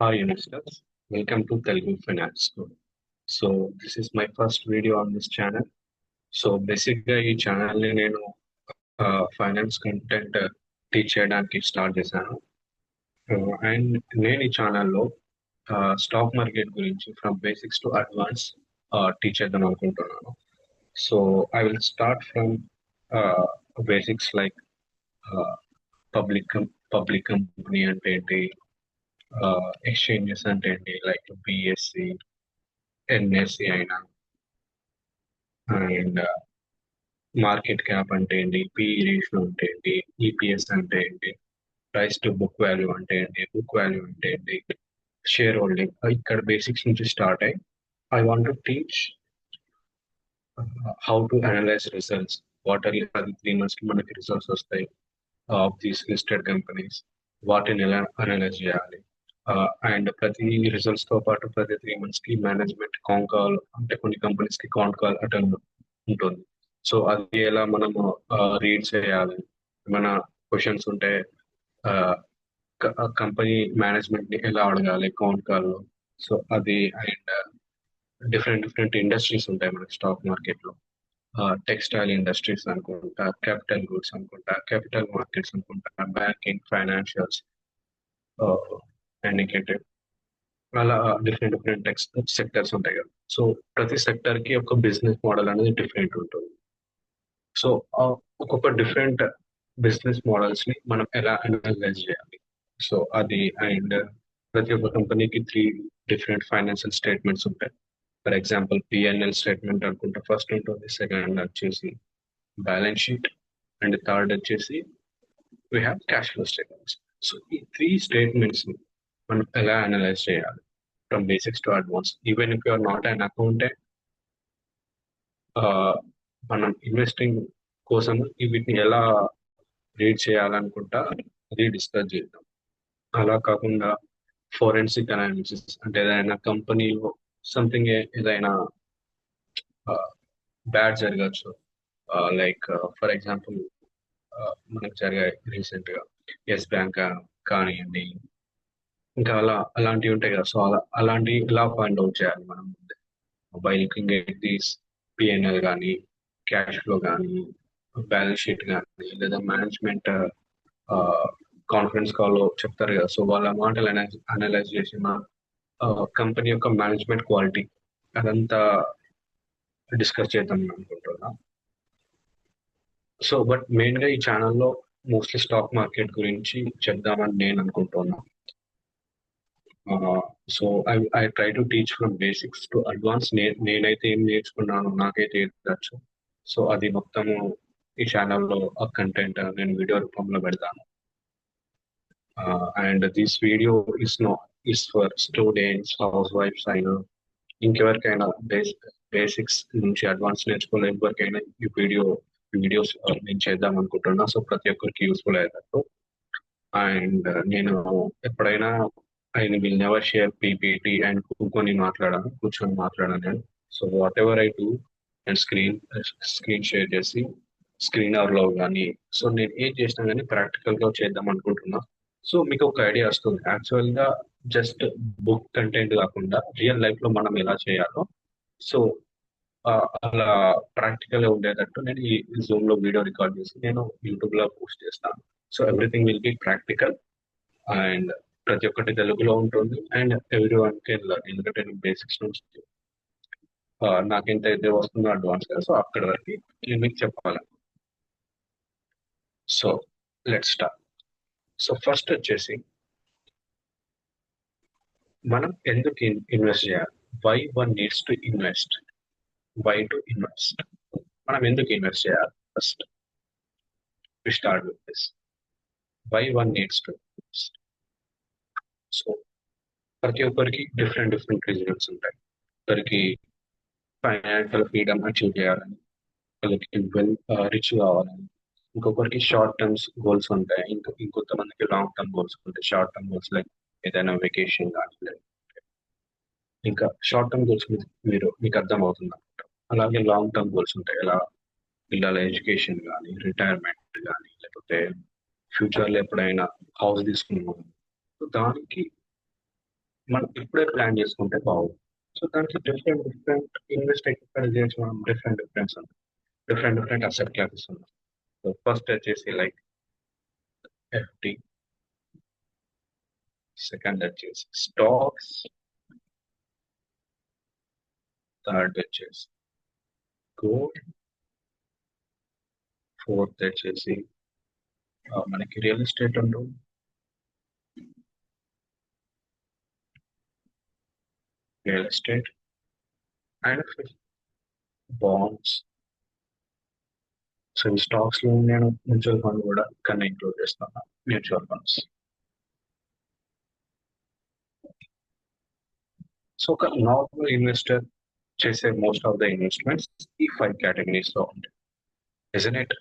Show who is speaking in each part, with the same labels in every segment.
Speaker 1: Hi investors, welcome to Telugu Finance School. So this is my first video on this channel. So బేసిక్గా ఈ ఛానల్ని నేను finance content teach చేయడానికి start చేశాను and నేను ఈ ఛానల్లో స్టాక్ మార్కెట్ గురించి from basics to advance teach చేద్దాం అనుకుంటున్నాను so I will start from basics like public public company అంటే ఏంటి ఎక్స్చేంజెస్ అంటే ఏంటి? లైక్ బిఎస్సి ఎన్ఎస్సి అయినా. అండ్ మార్కెట్ క్యాప్ అంటే ఏంటి? పిఈ రేషియో అంటే ఏంటి? ఈపీఎస్ అంటే ఏంటి? ప్రైస్ టు బుక్ వాల్యూ అంటే ఏంటి? బుక్ వాల్యూ అంటే ఏంటి? షేర్ హోల్డింగ్ uh, ఇక్కడ బేసిక్స్ నుంచి స్టార్ట్ అయ్యి I want to teach how to analyse results what are అది త్రీ మంత్స్కి మనకి రిజల్ట్స్ వస్తాయి. ఆఫ్ దీస్ లిస్టెడ్ కంపెనీస్ వాటిని ఎలా అనలైజ్ చేయాలి? అండ్ ప్రతి రిజల్ట్స్తో పాటు ప్రతి త్రీ మంత్స్కి మేనేజ్మెంట్ కాన్ కాల్ అంటే కొన్ని కంపెనీస్కి కాన్ కాల్ అటెండ్ ఉంటుంది. సో అది ఎలా మనము రీడ్ చేయాలి? ఏమైనా క్వశ్చన్స్ ఉంటే కంపెనీ మేనేజ్మెంట్ని ఎలా అడగాలి కాన్ కాల్ సో అది అండ్ డిఫరెంట్ డిఫరెంట్ ఇండస్ట్రీస్ ఉంటాయి మనకి స్టాక్ మార్కెట్లో. టెక్స్టైల్ ఇండస్ట్రీస్ అనుకుంటా క్యాపిటల్ గుడ్స్ అనుకుంటా క్యాపిటల్ మార్కెట్స్ అనుకుంటా బ్యాంకింగ్ ఫైనాన్షియల్స్ ఇండికేటెడ్ అలా డిఫరెంట్ డిఫరెంట్ టెక్స్ సెక్టర్స్ ఉంటాయి కదా. సో ప్రతి సెక్టర్కి ఒక బిజినెస్ మోడల్ అనేది డిఫరెంట్ ఉంటుంది. సో ఒక్కొక్క డిఫరెంట్ బిజినెస్ మోడల్స్ని మనం ఎలా అనలైజ్ చేయాలి? సో అది అండ్ ప్రతి ఒక్క కంపెనీకి త్రీ డిఫరెంట్ ఫైనాన్షియల్ స్టేట్మెంట్స్ ఉంటాయి. ఫర్ ఎగ్జాంపుల్ పిఎన్ఎల్ స్టేట్మెంట్ అనుకుంటే. ఫస్ట్ ఉంటుంది సెకండ్ వచ్చేసి బ్యాలెన్స్ షీట్ అండ్ థర్డ్ వచ్చేసి we have cash flow statements so ఈ త్రీ స్టేట్మెంట్స్ని మనం ఎలా అనలైజ్ చేయాలి from basics to advance even if you're not an accountant మనం ఇన్వెస్టింగ్ కోసం వీటిని ఎలా రీడ్ చేయాలనుకుంటా అది డిస్కస్ చేద్దాం. అలా కాకుండా ఫోరెన్సిక్ అనాలిసిస్ అంటే ఏదైనా కంపెనీలో సంథింగ్ ఏదైనా బ్యాడ్ జరగచ్చు. లైక్ ఫర్ ఎగ్జాంపుల్ మనకు జరిగాయి రీసెంట్గా. ఎస్ బ్యాంక్ కానివ్వండి ఇంకా అలా అలాంటివి ఉంటాయి కదా. సో అలా అలాంటివి ఎలా ఫైండ్ అవుట్ చేయాలి మనం ముందే? Mobile looking at these PNL కానీ క్యాష్ ఫ్లో కానీ బ్యాలెన్స్ షీట్ కానీ లేదా మేనేజ్మెంట్ కాన్ఫరెన్స్ కాల్లో చెప్తారు కదా. సో వాళ్ళ మాటలు అనలైజ్ చేసిన కంపెనీ యొక్క మేనేజ్మెంట్ క్వాలిటీ అదంతా డిస్కస్ చేద్దాం అనుకుంటున్నా. సో బట్ మెయిన్గా ఈ ఛానల్లో మోస్ట్లీ స్టాక్ మార్కెట్ గురించి చెప్దామని నేను అనుకుంటున్నాను so I I try to teach from basics to advance. నేనైతే ఏం నేర్చుకున్నాను నాకైతే ఏదొచ్చు సో అది మొత్తము ఈ ఛానల్లో ఆ కంటెంట్ నేను వీడియో రూపంలో పెడతాను. And this video is no is for students house వైఫ్స్ అయినా ఇంకెవరికైనా బేసిక్స్ నుంచి అడ్వాన్స్ నేర్చుకునే ఎవరికైనా ఈ వీడియో వీడియోస్ నేను చేద్దాం అనుకుంటున్నా. సో ప్రతి ఒక్కరికి యూస్ఫుల్ అయ్యేటట్టు. అండ్ నేను ఎప్పుడైనా I will never share PPT and కూర్చొని మాట్లాడాను కూర్చొని మాట్లాడాను. నేను so whatever I do and screen screen share చేసి స్క్రీన్లో కానీ సో నేను ఏం చేసినా కానీ ప్రాక్టికల్గా చేద్దాం అనుకుంటున్నా. సో మీకు ఒక ఐడియా వస్తుంది. యాక్చువల్గా జస్ట్ బుక్ కంటెంట్ కాకుండా రియల్ లైఫ్లో మనం ఎలా చేయాలో. సో అలా ప్రాక్టికల్ ఉండేటట్టు నేను ఈ జూమ్లో వీడియో రికార్డ్ చేసి నేను యూట్యూబ్లో పోస్ట్ చేస్తాను. So everything will be practical and ప్రతి ఒక్కటి తెలుగులో ఉంటుంది. And every one can learn ఎందుకంటే నేను బేసిక్స్ నుంచి నాకు ఎంత అయితే వస్తుందో అడ్వాన్స్ సో అక్కడ వరకు నేను మీకు చెప్పాలి? So let start so first వచ్చేసి మనం ఎందుకు ఇన్వెస్ట్ చేయాలి? Why one needs to invest why to invest మనం ఎందుకు ఇన్వెస్ట్ చేయాలి? First we start with this why one needs to so ప్రతి ఒక్కరికి డిఫరెంట్ డిఫరెంట్ రీజన్స్ ఉంటాయి. ఒకరికి ఫైనాన్షియల్ ఫ్రీడమ్ అచీవ్ చేయాలని ఒకరికి వెల్ రిచ్ కావాలని. ఇంకొకరికి షార్ట్ టర్మ్స్ గోల్స్ ఉంటాయి. ఇంకో ఇంకొంతమందికి లాంగ్ టర్మ్ గోల్స్ ఉంటాయి. షార్ట్ టర్మ్ గోల్స్ లైక్ ఏదైనా వెకేషన్ కానీ ఇంకా షార్ట్ టర్మ్ గోల్స్ మీరు మీకు అర్థం అవుతుంది అలాగే లాంగ్ టర్మ్ గోల్స్ ఉంటాయి. ఎలా? పిల్లల ఎడ్యుకేషన్ కానీ రిటైర్మెంట్ కానీ లేకపోతే ఫ్యూచర్లో ఎప్పుడైనా హౌస్ తీసుకున్నాం దానికి మనం ఇప్పుడే ప్లాన్ చేసుకుంటే బాగుంది సో దానికి డిఫరెంట్ డిఫరెంట్ ఇన్వెస్ట్ ఎక్కడ చేయొచ్చు మనం డిఫరెంట్ డిఫరెన్స్ ఉంది డిఫరెంట్ డిఫరెంట్ అసెట్ క్లాసెస్ ఉన్నాయి సో ఫస్ట్ వచ్చేసి లైక్ ఎఫ్డి సెకండ్ వచ్చేసి స్టాక్స్ థర్డ్ వచ్చేసి గోల్డ్ ఫోర్త్ వచ్చేసి మనకి రియల్ ఎస్టేట్ ఉంటుంది real estate and bonds so ఈ స్టాక్స్లో నేను మ్యూచువల్ ఫండ్ కూడా కన్నా ఇంక్లూడ్ చేస్తాను మ్యూచువల్ ఫండ్స్ సో ఒక నార్మల్ ఇన్వెస్టర్ చేసే మోస్ట్ ఆఫ్ ద ఇన్వెస్ట్మెంట్స్ ఈ ఫైవ్ కేటగిరీస్లో ఉంటాయి. ఇజన్ ఇట్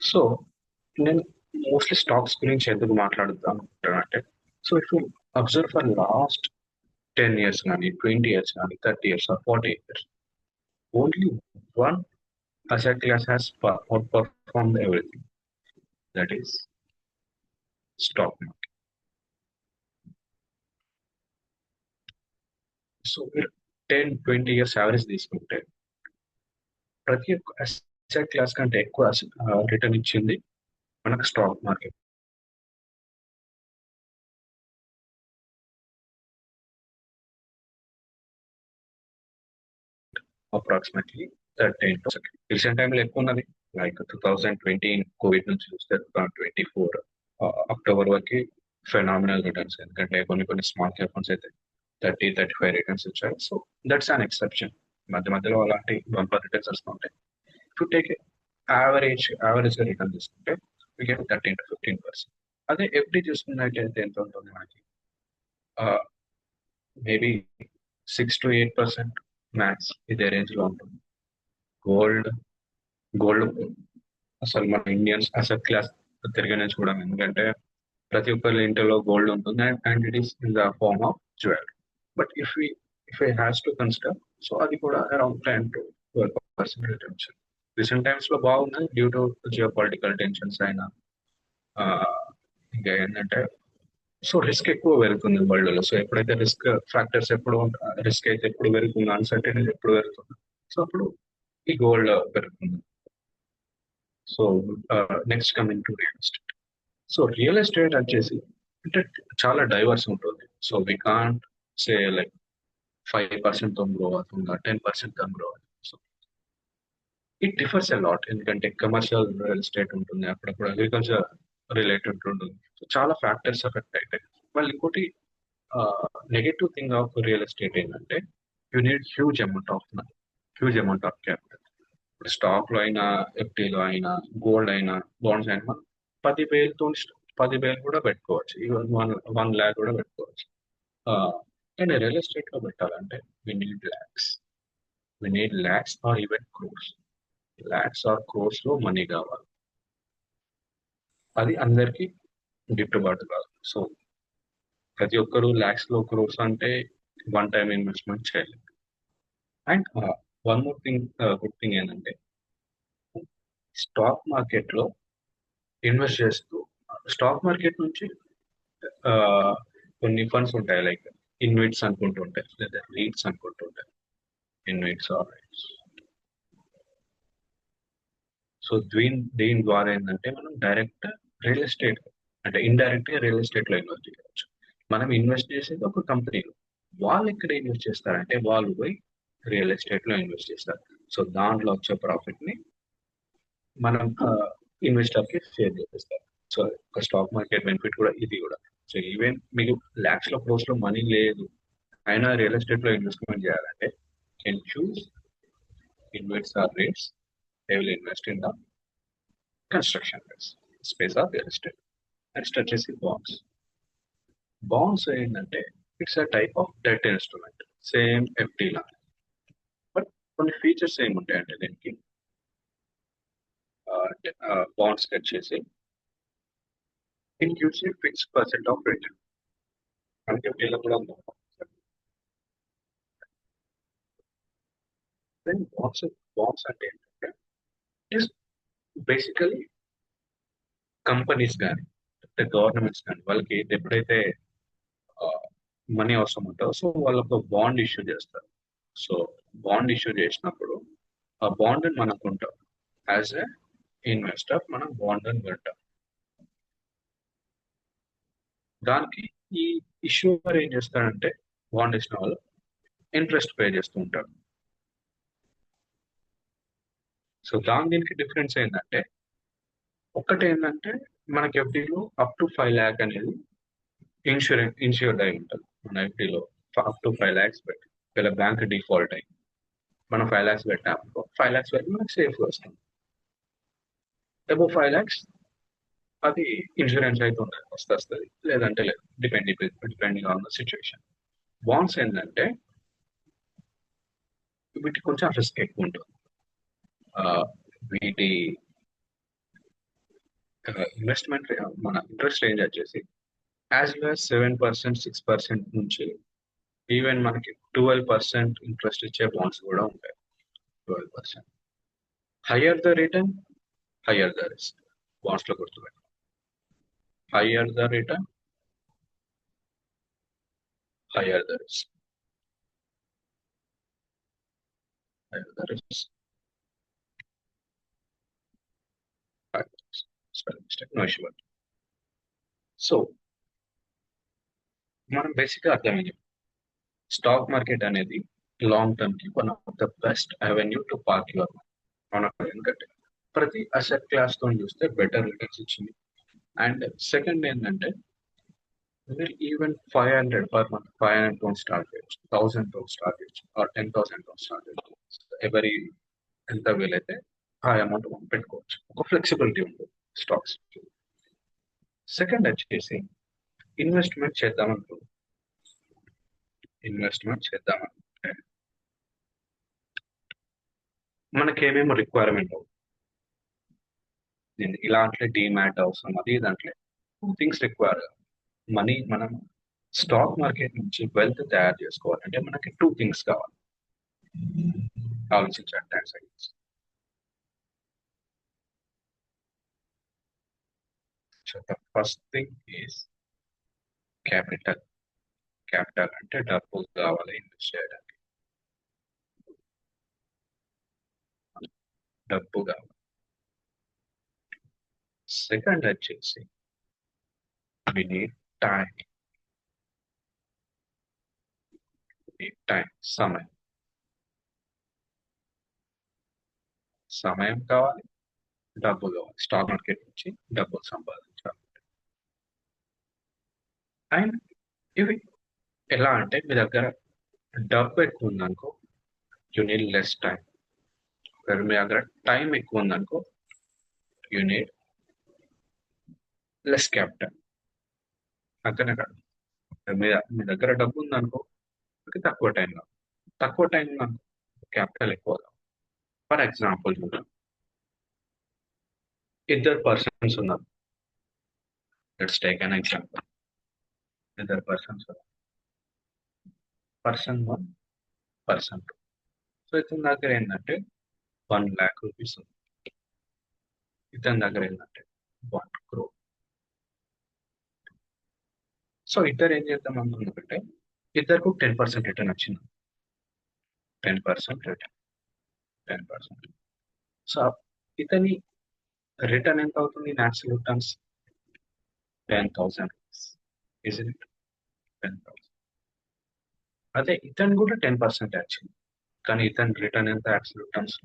Speaker 1: సో నేను మోస్ట్లీ స్టాక్స్ గురించి ఎందుకు మాట్లాడుతాను అంటే so if You observe for last ten years కానీ ట్వంటీ ఇయర్స్ కానీ thirty years or forty years only one asset class has per- outperformed everything. That is stock market. So మీరు ten twenty years average తీసుకుంటే ప్రతి ఒక్క asset class కంటే ఎక్కువ return ఇచ్చింది మనకు stock market Approximately thirteen percent recent టైంలో ఎక్కువ ఉన్నది. Like two thousand twenty Covid నుంచి చూస్తే two thousand twenty four October వరకు ఫెనామినల్ రిటర్న్స్ ఎందుకంటే కొన్ని కొన్ని స్మాల్ క్యాప్ ఫండ్స్ అయితే థర్టీ థర్టీ ఫైవ్ రిటర్న్స్ ఇచ్చారు. సో దట్స్ అన్ ఎక్సెప్షన్ మధ్య మధ్యలో అలాంటి బంపర్ రిటర్న్స్ వస్తుంటాయి టు టేక్ యావరేజ్ యావరేజ్గా రిటర్న్ తీసుకుంటే get thirteen to fifteen percent అదే ఎఫ్డీ చూసుకున్నట్టయితే ఎంత ఉంటుంది మనకి? Maybe six to eight percent max ఇదే రేంజ్లో ఉంటుంది. గోల్డ్ గోల్డ్ అసలు మన ఇండియన్స్ అసెట్ క్లాస్ తిరగనే చూడం ఎందుకంటే ప్రతి ఒక్కరి ఇంటిలో గోల్డ్ ఉంటుంది and it is in the form of jewellery but if if I has to consider so అది కూడా around ten to twelve percent returns recent టైమ్స్లో బాగున్నాయి due to geopolitical tensions అయినా. ఆ, ఇంకా ఏంటంటే సో రిస్క్ ఎక్కువ పెరుగుతుంది వరల్డ్లో సో ఎప్పుడైతే రిస్క్ ఫ్యాక్టర్స్ ఎప్పుడు రిస్క్ అయితే ఎప్పుడు పెరుగుతుందో అన్సర్టెనిటీ ఎప్పుడు పెరుగుతుందో సో అప్పుడు ఈ గోల్డ్ పెరుగుతుంది. So next coming to real estate so real estate వచ్చేసి అంటే చాలా డైవర్స్ ఉంటుంది. So we can't say like five పర్సెంట్తో grow అవుతుందా టెన్ పర్సెంట్తో గ్రో అవుతుంది. So it differs a lot ఎందుకంటే కమర్షియల్ రియల్ ఎస్టేట్ ఉంటుంది అప్పుడప్పుడు అగ్రికల్చర్ రిలేటెడ్ ఉంటుంది. సో చాలా ఫ్యాక్టర్స్ ఎఫెక్ట్ అవుతాయి మళ్ళీ ఇంకోటి negative thing of real estate ఏంటంటే you need huge amount of money huge amount of capital ఇప్పుడు స్టాక్లో అయినా ఎఫ్టీలో అయినా గోల్డ్ అయినా బాండ్స్ అయినా పది వేలతో పది వేలు కూడా పెట్టుకోవచ్చు. ఈవెన్ వన్ వన్ ల్యాక్ కూడా పెట్టుకోవచ్చు. కానీ రియల్ ఎస్టేట్లో పెట్టాలంటే we need lakhs we need lakhs or even crores lakhs or క్రోర్స్లో money కావాలి. అది అందరికీ గిట్టుబాటు కాదు. సో ప్రతి ఒక్కరు ల్యాక్స్లో క్రోర్స్ అంటే వన్ టైం ఇన్వెస్ట్మెంట్ చేయలేదు. And one more thing good thing ఏంటంటే స్టాక్ మార్కెట్లో ఇన్వెస్ట్ చేస్తూ స్టాక్ మార్కెట్ నుంచి uh, కొన్ని ఫండ్స్ ఉంటాయి లైక్ ఇన్వెట్స్ అనుకుంటుంటాయి లేదా రీట్స్ అనుకుంటుంటాయి ఇన్వెట్స్ ఆర్ రైట్స్ సో దీని దీని ద్వారా ఏంటంటే మనం డైరెక్ట్ రియల్ ఎస్టేట్ అంటే ఇండైరెక్ట్గా రియల్ ఎస్టేట్లో ఇన్వెస్ట్ చేయవచ్చు మనం ఇన్వెస్ట్ చేసేది ఒక కంపెనీలో వాళ్ళు ఎక్కడ ఇన్వెస్ట్ చేస్తారంటే వాళ్ళు పోయి రియల్ ఎస్టేట్లో ఇన్వెస్ట్ చేస్తారు. సో దాంట్లో వచ్చే ప్రాఫిట్ని మనం ఇన్వెస్టర్కి షేర్ చేస్తారు సో ఒక స్టాక్ మార్కెట్ బెనిఫిట్ కూడా ఇది కూడా. సో ఈవెన్ మీకు లాక్స్లో క్రోస్లో మనీ లేదు. అయినా రియల్ ఎస్టేట్లో ఇన్వెస్ట్మెంట్ చేయాలంటే can choose invest or REITs they will invest in the construction space of real estate next వచ్చేసి బాండ్స్ బాండ్స్ ఏంటంటే it's a type of debt instrument same FD law but కొన్ని features ఏముంటాయంటే దీనికి. Bonds cut చేసి in gives you fix percent of return మనకి ఎఫ్టీలో కూడా ఉంది దెన్ బాండ్స్ బాండ్స్ అంటే ఏంటంటే ఇట్ బేసికలీ కంపెనీస్ కానీ గవర్నమెంట్స్ కానీ వాళ్ళకి ఎప్పుడైతే మనీ అవసరం ఉంటుందో సో వాళ్ళకు ఒక బాండ్ ఇష్యూ చేస్తారు. సో బాండ్ ఇష్యూ చేసినప్పుడు ఆ బాండ్ మనకు ఉంటాం యాజ్ ఎ ఇన్వెస్టర్ మనం బాండ్ అని పెట్టాం దానికి ఈ ఇష్యూవర్ ఏం చేస్తాడంటే బాండ్ ఇచ్చిన వాళ్ళు ఇంట్రెస్ట్ పే చేస్తూ ఉంటారు. సో దాని దీనికి డిఫరెన్స్ ఏంటంటే ఒకటి ఏంటంటే మనకి ఎఫ్డీలో అప్ టు ఫైవ్ ల్యాక్ అనేది ఇన్సూరెన్స్ ఇన్సూర్డ్ అయి ఉంటుంది. మన ఎఫ్డీలో అప్ టు ఫైవ్ ల్యాక్స్ పెట్టి ఒకవేళ బ్యాంక్ డిఫాల్ట్ అయ్యి మనం ఫైవ్ ల్యాక్స్ పెట్టామనుకో ఫైవ్ ల్యాక్స్ పెట్టి మనకి సేఫ్గా వస్తుంది. అబౌ ఫైవ్ ల్యాక్స్ అది ఇన్సూరెన్స్ అయితే ఉంటుంది వస్తే వస్తుంది లేదంటే లేదు. Depending depending on the situation bonds ఏంటంటే వీటికి కొంచెం రిస్క్ ఎక్కువ ఉంటుంది. వీటి ఇన్వెస్ట్మెంట్ మన ఇంట్రెస్ట్ రేంజ్ వచ్చేసి as well as seven percent six percent నుంచి ఈవెన్ మనకి ట్వెల్వ్ పర్సెంట్ ఇంట్రెస్ట్ ఇచ్చే బాండ్స్ కూడా ఉంటాయి. Twelve percent higher the return higher the risk బాండ్స్లో గుర్తుపెట్టాలి higher the return higher the risk higher the risk. Spelling mistake, no issue. So మనం బేసిక్గా అర్థమైంది stock market అనేది long టర్మ్కి one of the best avenue to park your మన ఎందుకంటే ప్రతి asset క్లాస్తో చూస్తే better returns ఇచ్చింది అండ్ సెకండ్ ఏంటంటే even five hundred per month five hundred tone start చేయొచ్చు థౌసండ్ టోన్ స్టార్ట్ చేయొచ్చు ఆర్ టెన్ థౌసండ్ టోన్ స్టార్ట్ చేయొచ్చు ఎవరి ఎంత వీలైతే ఆ అమౌంట్ మనం పెట్టుకోవచ్చు. ఒక ఫ్లెక్సిబిలిటీ ఉంటుంది. స్టాక్స్. సెకండ్ వచ్చేసి ఇన్వెస్ట్మెంట్ చేద్దాం అనుకుంటున్నాం ఇన్వెస్ట్మెంట్ చేద్దామనుకుంటే మనకేమేమో రిక్వైర్మెంట్ ఇలాంటి డిమాట్ అవసరం అది దాంట్లో టూ థింగ్స్ రిక్వైర్ మనీ మనం స్టాక్ మార్కెట్ నుంచి వెల్త్ తయారు చేసుకోవాలంటే మనకి టూ థింగ్స్ కావాలి. ఆలోచించండి ten So the first thing is capital. Capital అంటే డబ్బు కావాలి ఇన్వెస్ట్ చేయడానికి. డబ్బు కావాలి. సెకండ్ వచ్చేసి వి నీడ్ టైం టైం సమయం. సమయం కావాలి డబ్బు కావాలి. స్టాక్ మార్కెట్ నుంచి డబ్బులు సంపాదించాలి. అండ్ ఇవి ఎలా అంటే మీ దగ్గర డబ్బు ఎక్కువ ఉందనుకో యూ నీడ్ లెస్ టైం మీ దగ్గర టైం ఎక్కువ ఉందనుకో యూ నీడ్ లెస్ క్యాపిటల్ అంతేనా కాదు మీ మీ దగ్గర డబ్బు ఉందనుకో మీకు తక్కువ టైం కాదు తక్కువ టైం ఉందనుకో క్యాపిటల్ ఎక్కువ ఫర్ ఎగ్జాంపుల్ చూద్దాం ఇద్దరు పర్సన్స్ ఉన్నారు. లెట్స్ టేక్ అన్ ఎగ్జాంపుల్ ఇద్దరు persons person one person two so ఇతని దగ్గర ఏంటంటే వన్ ల్యాక్ రూపీస్ ఉంది. ఇతని దగ్గర ఏంటంటే వన్ క్రో సో ఇద్దరు ఏం చేద్దాం అనుకుంటే ఇద్దరికి టెన్ పర్సెంట్ రిటర్న్ వచ్చింది. Ten percent return ten percent so ఇతని రిటర్న్ ఎంత అవుతుంది in absolute terms ten thousand rupees ten thousand అదే ఇతను కూడా టెన్ పర్సెంట్ వచ్చింది కానీ ఇతని రిటర్న్ ఎంత absolute terms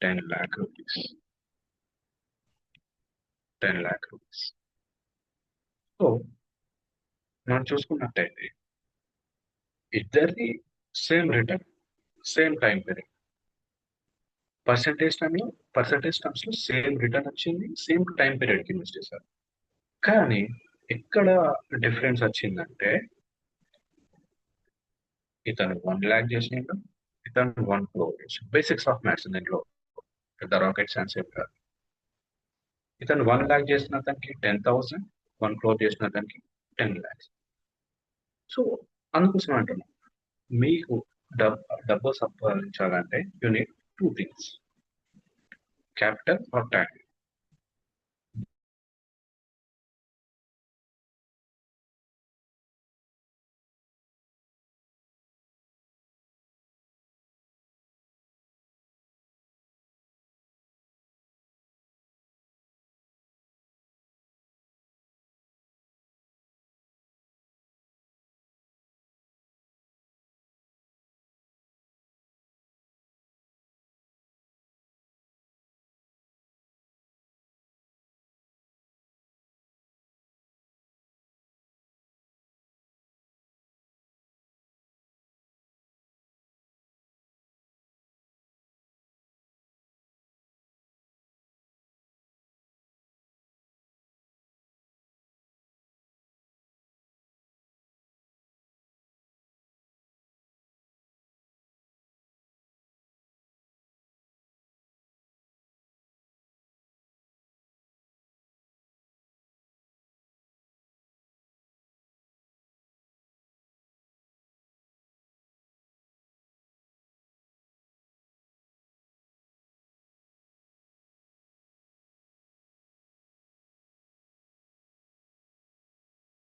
Speaker 1: ten lakh rupees ten lakh rupees so మనం చూసుకున్నట్టయితే ఇద్దరిది same return same time period percentage టైంలో పర్సంటేజ్ టర్మ్స్లో సేమ్ రిటర్న్ వచ్చింది సేమ్ టైం పీరియడ్కి ఇన్వెస్ట్ చేశారు కానీ ఎక్కడ డిఫరెన్స్ వచ్చిందంటే ఇతను వన్ ల్యాక్ చేసిండు ఇతను వన్ క్రోర్ చేసిండు. బేసిక్స్ ఆఫ్ మ్యాథ్స్ దీంట్లో పెద్ద రాకెట్ సైన్స్ ఏం కాదు. ఇతను వన్ ల్యాక్ చేసిన అతనికి టెన్ థౌసండ్ వన్ క్రోర్ చేసిన అతనికి టెన్ ల్యాక్స్ సో అందుకోసం అంటున్నాం మీకు డబ్ డబ్బు సంపాదించాలంటే you need two things capital or time